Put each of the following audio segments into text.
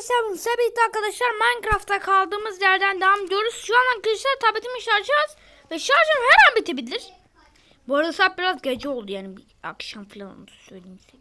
arkadaşlar birlikte arkadaşlar Minecraft'ta kaldığımız yerden devam ediyoruz. Şu an arkadaşlar tabletimi şarj ediyoruz ve şarjım her an bitebilir. Bu arada saat biraz gece oldu yani bir akşam falan onu söyleyeyim size.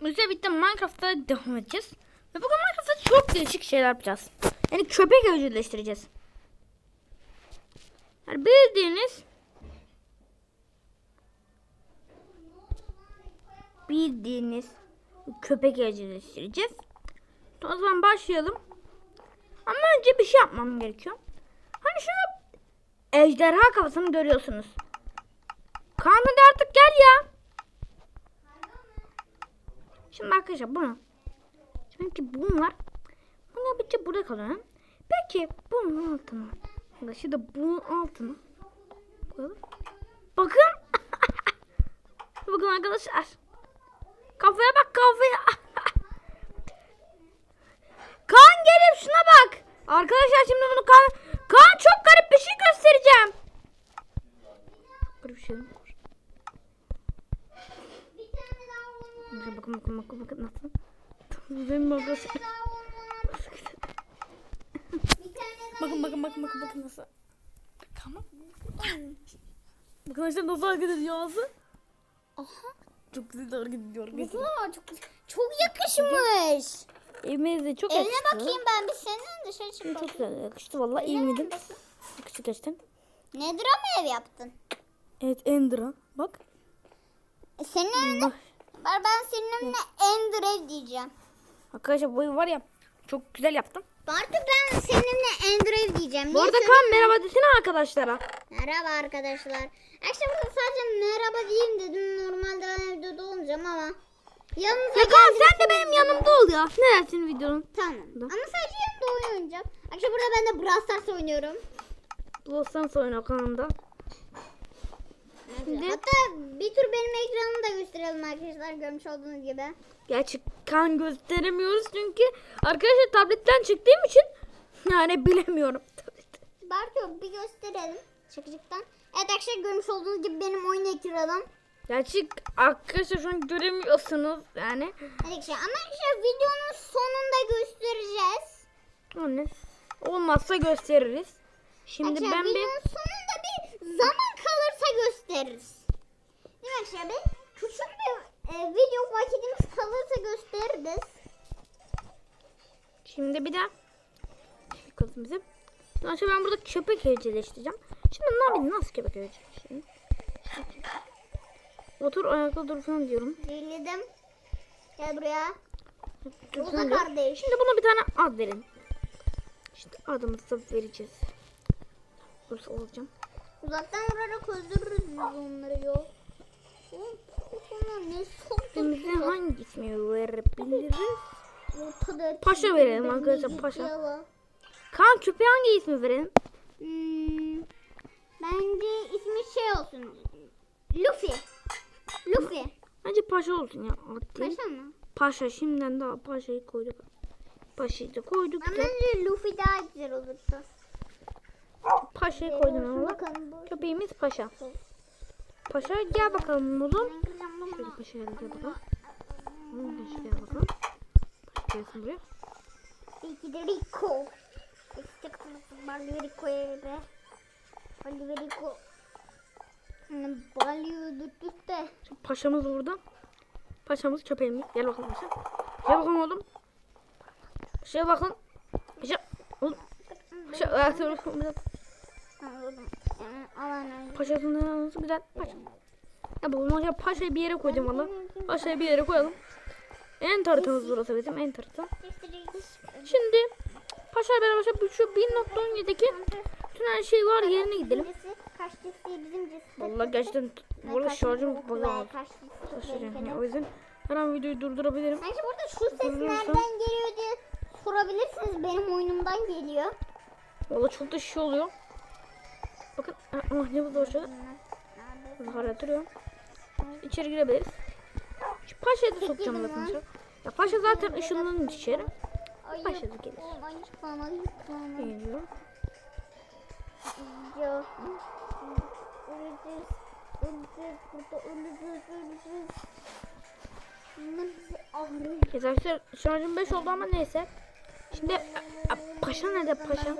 Yani. Birlikte Minecraft'ta devam edeceğiz. Ve bugün Minecraft'ta çok değişik şeyler yapacağız. Yani köpek evcilleştireceğiz. Yani bildiğiniz bildiğiniz köpek evcilleştireceğiz. O zaman başlayalım. Ama önce bir şey yapmam gerekiyor. Hani şunu ejderha kafasını görüyorsunuz. Kaan hadi artık gel ya. Şimdi arkadaşlar bunu. Şimdi ki bunlar. Bunu yapınca burada kalıyor. Peki bunun altına. Da bunun altına. Koyalım. Bakın. Bakın arkadaşlar. Kafaya bak kafaya. Kaan gelip şuna bak. Arkadaşlar şimdi bunu Kaan... Kaan çok garip bir şey göstereceğim. Garip bir şey. Bakın bakın bakın bakın bakın nasıl. Benim. Bakın bakın bakın bakın bakın nasıl. Bakın arkadaşlar nasıl hareket ediyor. Aha. Çok güzel ediyor. arkadaşlar. Aa, çok, çok yakışmış. Evime de çok Eline yakıştı. bakayım ben bir senin dışarı çık çok güzel yakıştı valla evmedim. Yakıştı gerçekten. Nedir ama ev yaptın? Evet Endra bak. E, senin evine... Bak. Ben, senin evine Ender ev diyeceğim. Arkadaşlar bu ev var ya çok güzel yaptım. Artık ben senin evine Ender ev diyeceğim. Bu Niye arada Kaan merhaba desene arkadaşlara. Merhaba arkadaşlar. Burada sadece merhaba diyeyim dedim. Normalde ben evde de olmayacağım ama. Yanınıza Ya Kaan geldim. sen de benim yanımda ol ya. Ne dersin videonun? Tamam. Ama sadece yanımda oyun oynayacağım. Arkadaşlar burada ben de Brawl Stars oynuyorum. Bulsan sonra Kaan'da. Şimdi- Hatta bir tur benim ekranımı da gösterelim arkadaşlar görmüş olduğunuz gibi. Gerçi kan gösteremiyoruz çünkü arkadaşlar tabletten çıktığım için yani bilemiyorum. Bartu bir gösterelim çıkıcıktan. Evet arkadaşlar görmüş olduğunuz gibi benim oyun ekranım. Gerçi arkadaşlar şu an göremiyorsunuz yani. Arkadaşlar ama arkadaşlar videonun sonunda göstereceğiz. Anne. Olmazsa gösteririz. Şimdi Arkadaşlar ben bir videonun sonunda bir zaman gösteririz. Değil mi arkadaşlar? Küçük bir e, video vakitimiz kalırsa gösteririz. Şimdi bir de bakalım bizim. Şimdi ben burada köpek evcilleştireceğim. Şimdi ne yapayım? Nasıl köpek evcilleştireyim? Otur ayakta dur falan diyorum. Zeyledim. Gel buraya. Dur Uza falan diyorum. kardeş. Şimdi buna bir tane ad verin. İşte adımızı vereceğiz. Burası olacağım. Uzaktan vurarak öldürürüz biz onları ya. Oğlum, Onlar ne Bize soktu? hangi ismi verebiliriz? Ortada Paşa verelim arkadaşlar, paşa. Kaan köpeğe hangi ismi verelim? Hmm, bence ismi şey olsun. Luffy. Luffy. Bence paşa olsun ya. Ad değil. Paşa mı? Paşa şimdiden daha paşayı koyduk. Paşayı da koyduk Ama da. bence Luffy daha güzel olurdu. Paşayı koydum ama. bakalım bu. Köpeğimiz paşa. Paşa gel bakalım oğlum. Şöyle paşa gel bakalım. Paşa gel bakalım. Paşa gelsin buraya. İki de Rico. İşte kırmızı balyo Rico'ya be. Balyo Rico. Balyo tuttu de. Şimdi paşamız burada. Paşamız köpeğimiz. Gel bakalım paşa. Gel bakalım oğlum. Paşaya bakın. Paşa. Oğlum. Paşa. Ayakta bakın Paşasını güzel. Paşa. Ya bu maşa paşayı bir yere koydum valla. Paşayı bir yere koyalım. En tarafımız burası bizim en tarafı. Şimdi Paşa beraber şu 1.17'deki bütün her şey var yerine gidelim. Vallahi gerçekten şarjım bayağı Kaç taşıyacağım. Yani o yüzden her an videoyu durdurabilirim. Bence burada şu ses nereden geliyor diye sorabilirsiniz. Benim oyunumdan geliyor. Valla çok da şişi oluyor. Bakın ah, ah, ne bu aşağıda. Zahara yatırıyor. İçeri girebiliriz. Şu Paşa'yı da sokacağım arkadaşlar. Ya Paşa zaten ışınlanır içeri. Ayıp. Başladı gelir. Geliyorum. Ya. Öleceğiz. Öleceğiz. Burada öleceğiz. Öleceğiz. Arkadaşlar şarjım 5 oldu ama neyse. Şimdi a, a, paşa nerede paşa?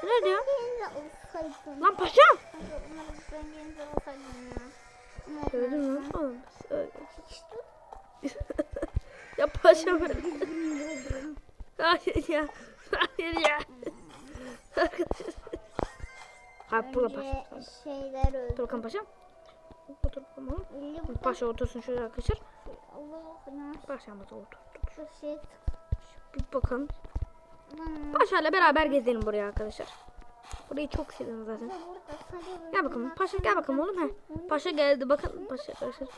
Şu nerede ya? Lan paşa! Gördün mü? Oğlum, ya paşa mı? Hayır ya. Hayır ya. Hayır burada paşa. Şeyler Dur öldü. bakalım. Otur bakalım. Elli bu- Paşa otursun şöyle arkadaşlar. Allah ya. Paşamız otur. Şu şey Bir bakalım. Paşayla beraber gezelim buraya arkadaşlar. Burayı çok sevdim zaten. Gel bakalım. Paşa gel bakalım oğlum. He. Paşa geldi. Bakın paşa arkadaşlar.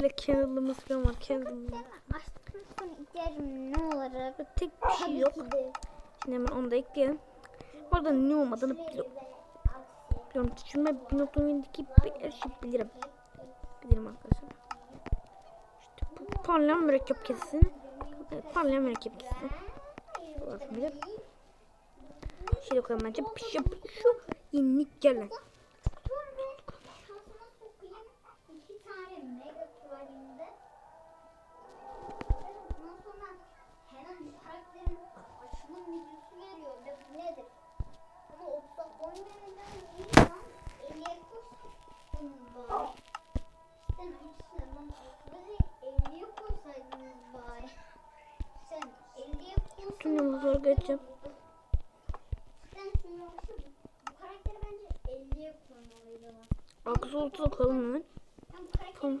Black Candle'ımız falan var. Candle'ımız. İhtiyacım ne olarak? Tek bir şey yok. Şimdi hemen onu da ekleyelim. Orada ne olmadığını biliyorum. Biliyorum. Çünkü ben 1.7'deki her şeyi bilirim. Bilirim arkadaşlar. İşte bu parlayan mürekkep kesesi. Evet, parlayan mürekkep kesesi. Bilir. Şey bakalım bence. Şu, şu inlik gelen. Sokayım. İki tane ama. Arkası ortada koyalım hemen. Tamam.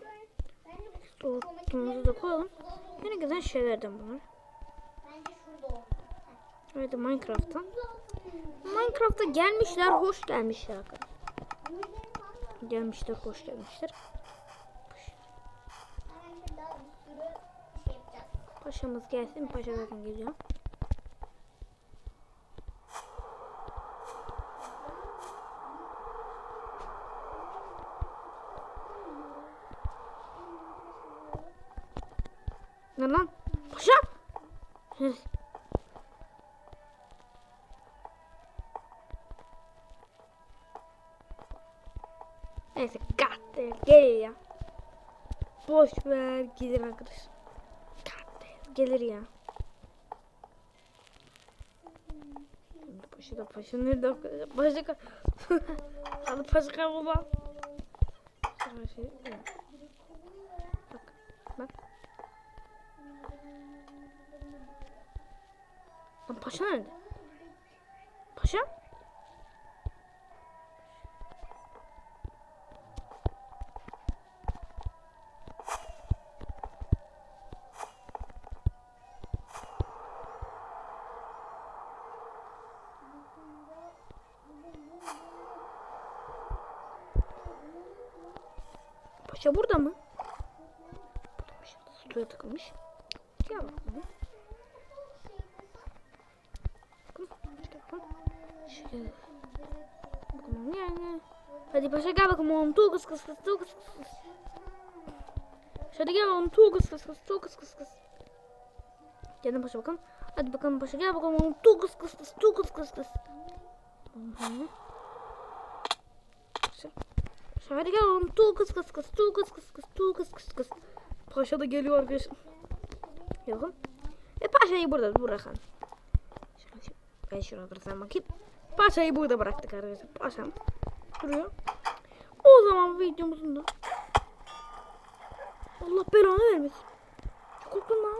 Soğuttuğumuzu da koyalım. Yine güzel şeylerden bunlar. Evet Minecraft'tan. Minecraft'a gelmişler, hoş gelmişler arkadaşlar. Gelmişler, hoş gelmişler. Paşamız gelsin, paşa zaten geliyor. Ne lan? Paşa! Neyse gatte gel ya. Boş ver gelir arkadaş. Gatte gelir ya. Paşa da paşa nerede arkadaşlar? Paşa ka... Hadi paşa kaybolma. Sonra şey... Bak. Bak. Lan paşa nerede? Paşa? Paşa burada mı? Buradaymış. Suya takılmış. Gel bakalım. Şöyle bakalım. Şöyle. Bakalım yani. Hadi paşa gel bakalım oğlum. Tu kıs kıs kıs. Tu kıs kıs kıs. Hadi gel oğlum. Tu kıs kıs kıs. Tu kıs kıs kıs. Gelin paşa bakalım. Hadi bakalım paşa gel bakalım oğlum. Tu kıs kıs kıs. Tu kıs kıs kıs. Hı hı. Paşa. Paşa hadi gel oğlum. Tu kıs kıs kıs. Tu kıs kıs kıs. Tu kıs kıs kıs. Paşa da geliyor arkadaşlar. Gel bakalım. Ve paşayı burada bırakalım. Ben şuna bıraksam bakayım. Paşayı burada bıraktık arkadaşlar. Paşam duruyor. O zaman videomuzun da Allah belanı vermesin. Çok korktum lan.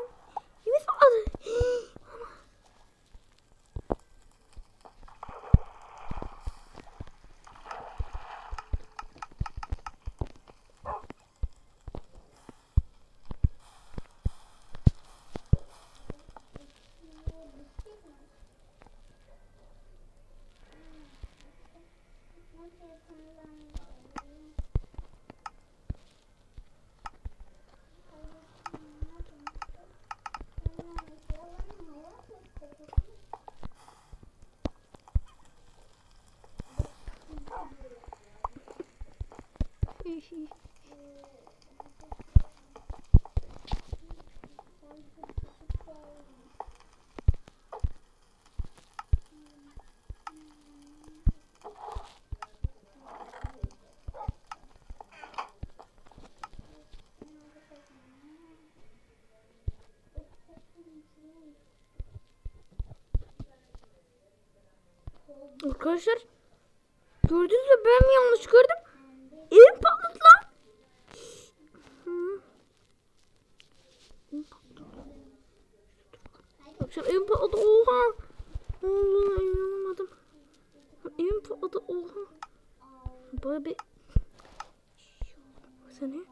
Arkadaşlar gördünüz mü ben mi yanlış gördüm? Böyle bir... Sen ne?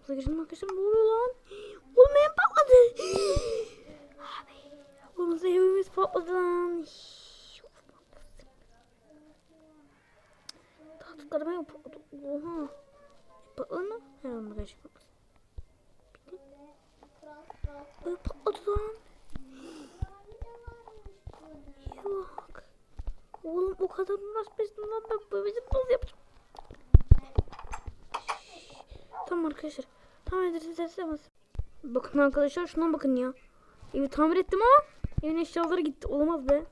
Burada geçelim arkadaşlar ne oluyor lan? Oğlum evim patladı. Abi. Oğlum evimiz patladı lan. Tahtıkları ben patladı. Oha. Patladı mı? Herhalde arkadaşlar patladı. Ev patladı lan. Yok. Oğlum o kadar uğraşmıştım lan ben bu bizi nasıl yapacağım? Tamam arkadaşlar. Tamam ederiz ederiz. Bakın arkadaşlar şuna bakın ya. Evi tamir ettim ama evin eşyaları gitti. Olamaz be.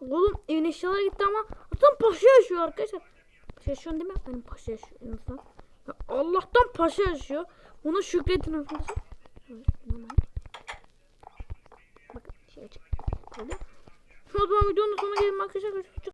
Oğlum evin eşyaları gitti ama Allah'tan paşa yaşıyor arkadaşlar. Paşa yaşıyor değil mi? Benim paşa yaşıyor azından. Ya Allah'tan paşa yaşıyor. Buna şükredin arkadaşlar. Bakın şey açık. Kaldı. O zaman videonun sonuna gelin arkadaşlar.